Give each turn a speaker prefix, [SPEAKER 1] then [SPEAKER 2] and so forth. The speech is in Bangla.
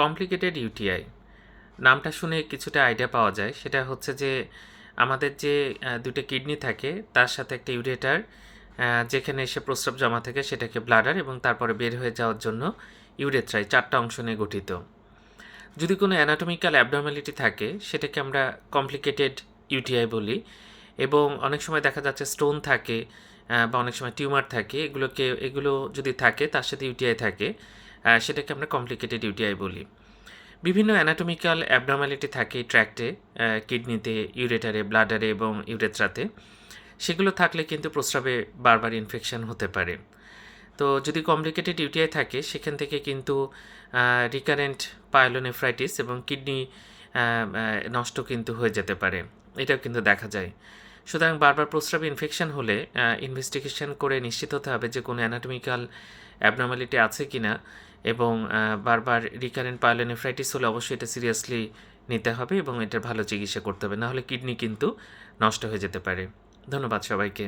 [SPEAKER 1] কমপ্লিকেটেড ইউটিআই নামটা শুনে কিছুটা আইডিয়া পাওয়া যায়। সেটা হচ্ছে যে, আমাদের যে দুটো কিডনি থাকে, তার সাথে একটা ইউরেটার যেখানে এসে প্রস্রাব জমা থাকে, সেটাকে ব্লাডার এবং তারপরে বের হয়ে যাওয়ার জন্য ইউরেথ্রাই চারটা অংশ নিয়ে গঠিত। যদি কোনো অ্যানাটমিক্যাল অ্যাবনর্মালিটি থাকে, সেটাকে আমরা কমপ্লিকেটেড ইউটিআই বলি। এবং অনেক সময় দেখা যাচ্ছে স্টোন থাকে বা অনেক সময় টিউমার থাকে, এগুলোকে, এগুলো যদি থাকে, তার সাথে ইউটিআই থাকে সেটাকে আমরা কমপ্লিকেটেড ইউটিআই বলি। বিভিন্ন অ্যানাটমিক্যাল অ্যাবনর্মালিটি থাকে ট্র্যাক্টে কিডনিতে ইউরেটারে ব্লাডারে এবং ইউরেথ্রাতে সেগুলো থাকলে কিন্তু প্রস্রাবে বারবার ইনফেকশন হতে পারে। তো যদি কমপ্লিকেটেড ইউটিআই থাকে, সেখান থেকে কিন্তু রিকারেন্ট পায়োলোনেফ্রাইটিস এবং কিডনি নষ্ট কিন্তু হয়ে যেতে পারে। এটাও কিন্তু দেখা যায়। সুতরাং বারবার প্রস্রাবে ইনফেকশন হলে ইনভেস্টিগেশন করে নিশ্চিত হতে হবে যে কোনো অ্যানাটমিক্যাল অ্যাবনর্মালিটি আছে কি না এবং বারবার রিকারেন্ট পায়োলেনেফ্রাইটিস হলে অবশ্যই এটা সিরিয়াসলি নিতে হবে এবং এটার ভালো চিকিৎসা করতে হবে। নাহলে কিডনি কিন্তু নষ্ট হয়ে যেতে পারে। ধন্যবাদ সবাইকে।